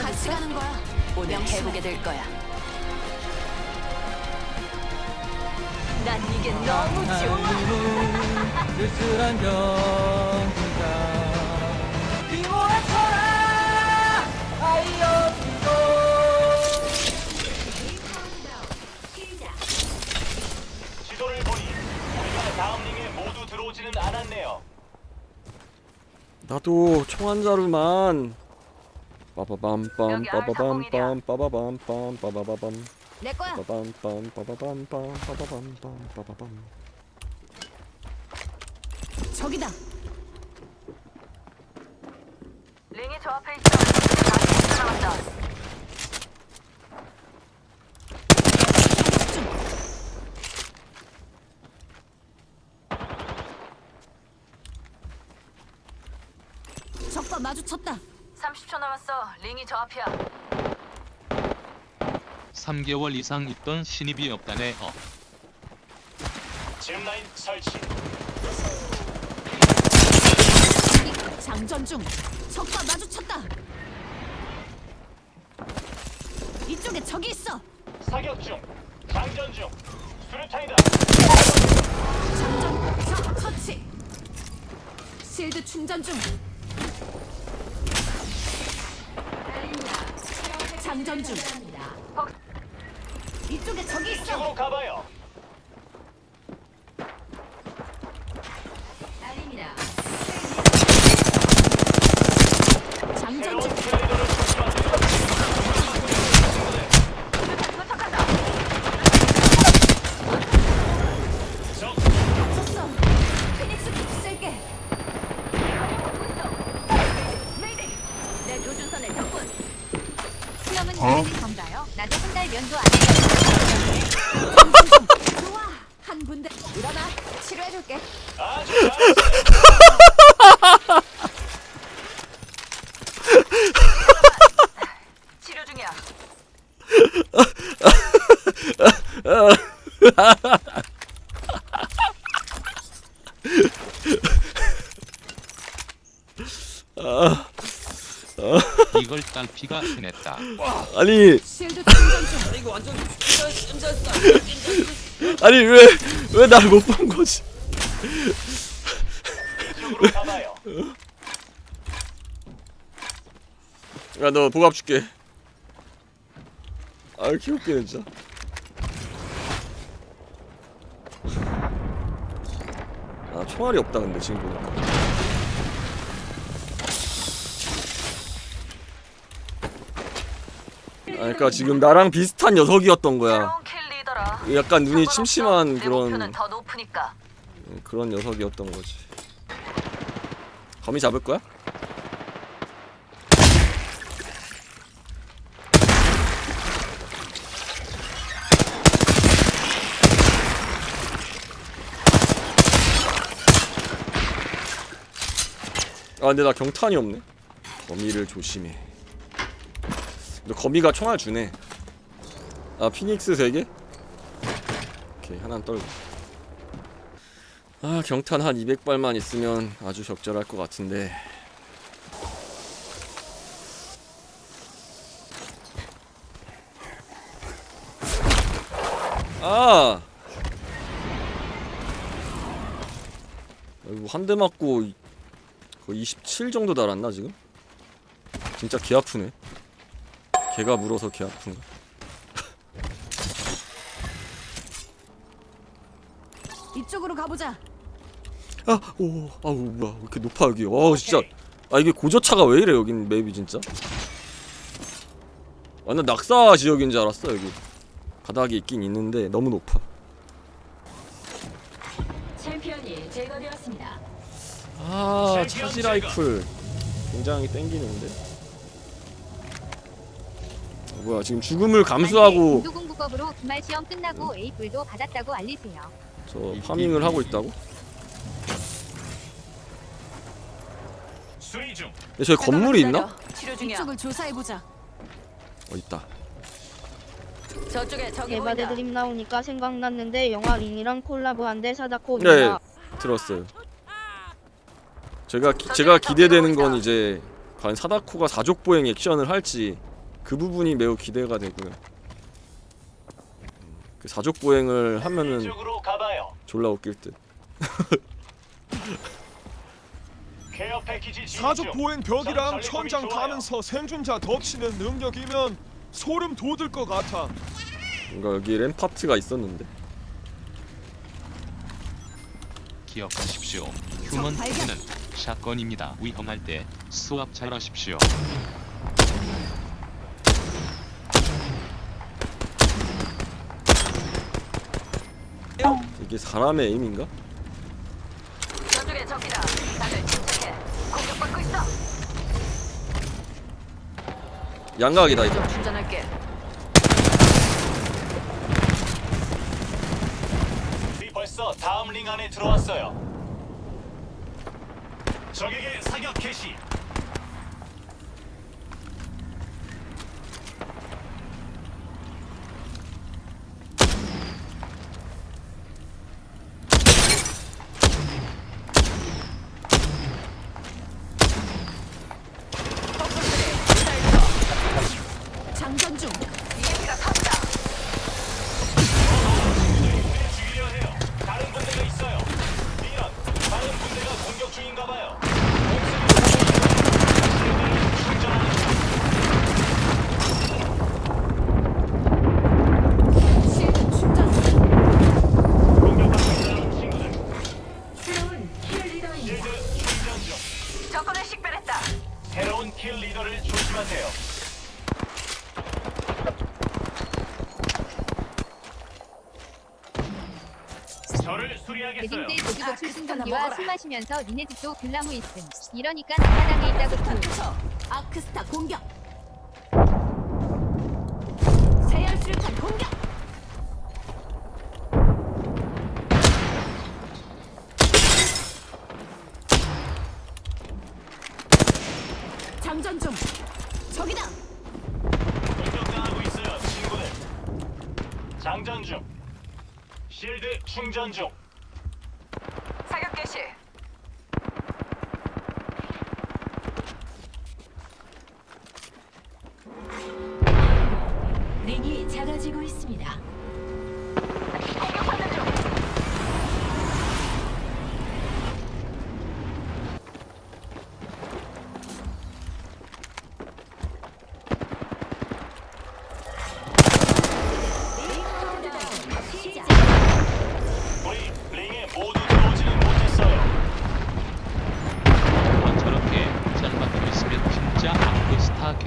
같이 가는 거야. 오늘 해보게 될 거야. 난 이게 너무 좋아. 쓸쓸한 병기가 휘몰아쳐라 아이언도 지도를 보니 우리가 다음 링에 모두 들어오지는 않았네요. 나도 총 한 자루만 빠바밤빰 빠바밤빰 빠바밤빰 빠바바밤 내 거야. 빠밤빰 빠바밤빰 빠바밤빰 빠바밤 저기다. 링이 저 앞에 있어. 다시 나간다. 적과 마주쳤다. 30초 남았어. 링이 저 앞이야. 3개월 이상 있던 신입이 없다네. 어. 짚라인 설치. 장전 중. 적과 마주쳤다. 이쪽에 적이 있어. 사격 중. 장전 중. 수류탄이다. 장전. 적 처치. 실드 충전 중. 장전 중. 이쪽에 적이 있어. 가봐요. 장전 새로운 중. 킬리더를 조심하세요. 적 쳤어. 피닉스 키트 쓸게. 내 조준선을 덮군. 수염은 어? 건가요? 나도 한 달 면도 안 해. 좋아. 한 군데. 일어나. 치료해줄게. 아주 잘했어요. 치료 중이야. 이걸 딸 피가 해냈다. 아니 실드 충전 중. 이거 완전 엠졌어 아니 왜 왜 날 못 본 거지 이쪽으로 가봐요. 야 너 보갑 줄게 아유 귀엽게 진짜 아 총알이 없다 근데 지금 보니까 그러니까 지금 나랑 비슷한 녀석이었던 거야 새로운 킬 리더라. 약간 눈이 상관없어. 침침한 내 그런 목표는 더 높으니까. 그런 녀석이었던 거지 거미 잡을 거야? 아 근데 나 경탄이 없네 거미를 조심해 거미가 총알 주네. 아 피닉스 3개? 오케이 하나는 떨고. 아 경탄 한 200발만 있으면 아주 적절할 것 같은데. 아! 한 대 맞고 이- 거의 27 정도 달았나 지금? 진짜 개 아프네 개가 물어서 개 아픈가 이쪽으로 가보자. 아, 오, 아우 뭐야 왜 이렇게 높아 여기. 와 진짜. 아 이게 고저차가 왜 이래 여긴 맵이 진짜. 완전 낙사 지역인 줄 알았어 여기. 바닥이 있긴 있는데 너무 높아. 챔피언이 제거되었습니다. 아 차지 라이플 굉장히 땡기는데. 어, 뭐야 지금 죽음을 감수하고 인도공부법으로 기말 시험 끝나고 A뿔도 받았다고 알리세요. 저 파밍을 하고 있다고? 수리 중. 근데 저기 건물이 있나? 기다려. 치료 중이야. 이쪽을 조사해보자. 어 있다. 저쪽에 저기 에바데 보인다. 드림 나오니까 생각났는데 영화 링이랑 콜라보한 데 사다코 네 누나 들었어요. 제가 기, 제가 기대되는 건 이제 과연 사다코가 사족보행 액션을 할지 그 부분이 매우 기대가 되고요. 그 사족 보행을 하면은 이쪽으로 가봐요. 졸라 웃길 듯. 케어 패키지 지원 사족 중. 보행 벽이랑 전 천장. 타면서 생존자 덮치는 능력이면 소름 돋을 것 같아. 뭔가 여기 램파트가 있었는데. 기억하십시오. 휴먼 패는 샷건입니다. 위험할 때 수압 잘하십시오. 이게 사람의 에임인가? 저쪽에 적이다. 다들 침착해. 공격받고 있어. 양각이다 이제. 충전할게. 우리 벌써 다음 링 안에 들어왔어요. 적에게 사격 개시. 저를 수리하겠어요. 대림대 조기복 아, 출신경기와 먹어라. 술 마시면서 니네 집도 글라무 있음. 이러니까 남마당에 있다고 아크스타 투. 투척. 아크스타 공격. 세열 수류탄 공격. 장전 중. 저기다. 공격당하고 있어요, 친구들. 장전 중. 실드 충전 중.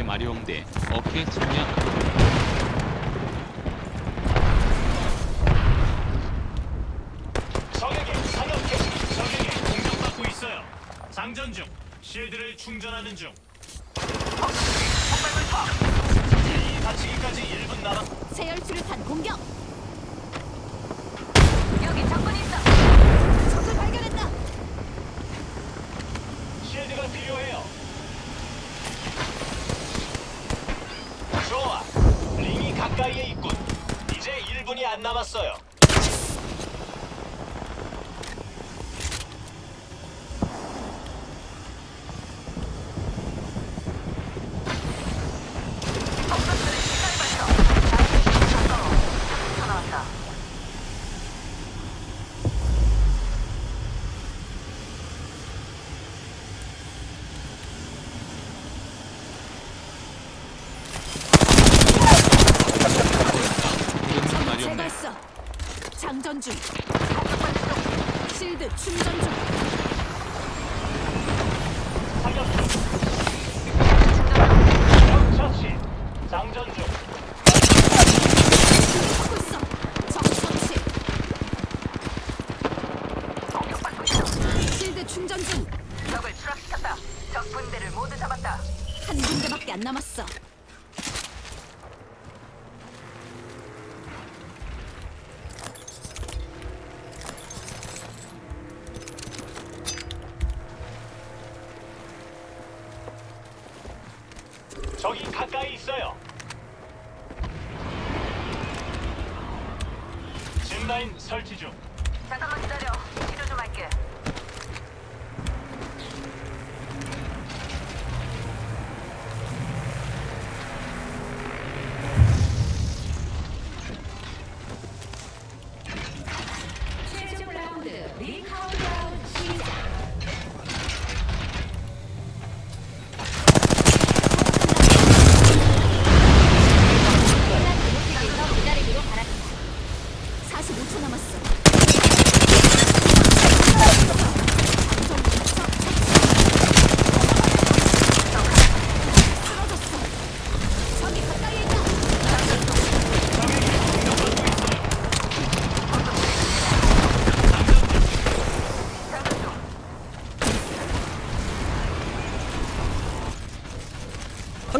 아크스타 개마룡대 어깨 청량 적에게 사격 개시. 적에게 공격받고 있어요. 장전 중. 실드를 충전하는 중. 이 다치기까지 1분 남았. 세열 수류탄 공격. 여기 적군이 있어. 적을 발견했다. 실드가 필요해요. 좋아. 링이 가까이에 있군. 이제 1분이 안 남았어요. 적군들의 시간 발동. 다 나왔다. 이런 마룡대 제거했어. 장전 중. 실드 충전 중. 사격 중. 적 처치. 장전 중. 있어. 적 처치. 실드 충전 중. 적을 추락시켰다. 적 분대를 모두 잡았다. 한 군데밖에 안 남았어.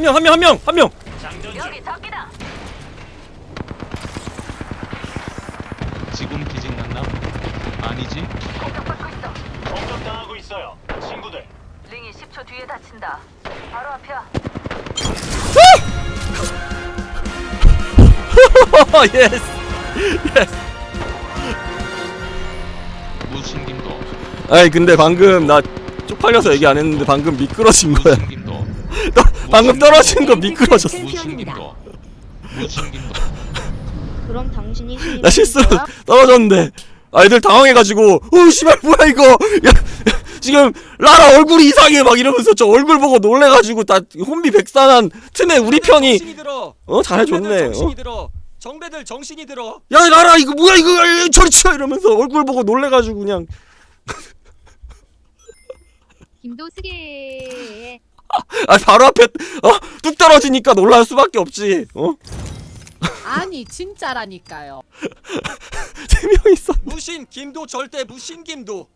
한 명 한 명 한 명 한 명. 여기 적기다. 지금 기진 났나? 아니지? 공격받고 있어. 공격당하고 있어요. 친구들. 링이 10초 뒤에 다친다. 바로 앞이야. 예스. 무슨 김도 아이 근데 방금 나 쪽팔려서 얘기 안 했는데 방금 미끄러진 거야. 방금 떨어진 거 미끄러졌어. 무슨 김도 무슨 김도 그럼 당신이 신이 나 실수로 떨어졌는데 아이들 당황해가지고 어 씨발 뭐야 이거 야 지금 라라 얼굴이 이상해 막 이러면서 저 얼굴 보고 놀래가지고 다 혼비 백산한 틈에 우리 편이 정신이 들어. 어 정배들 잘해줬네 정신이 어? 들어. 정배들 정신이 들어. 야 라라 이거 뭐야 이거 야, 저리 치워 이러면서 얼굴 보고 놀래가지고 그냥 김도수계 아 바로 앞에 어뚝 떨어지니까 놀랄 수밖에 없지 어? 아니 진짜라니까요. 세 명 있어 무신 김도 절대 무신 김도.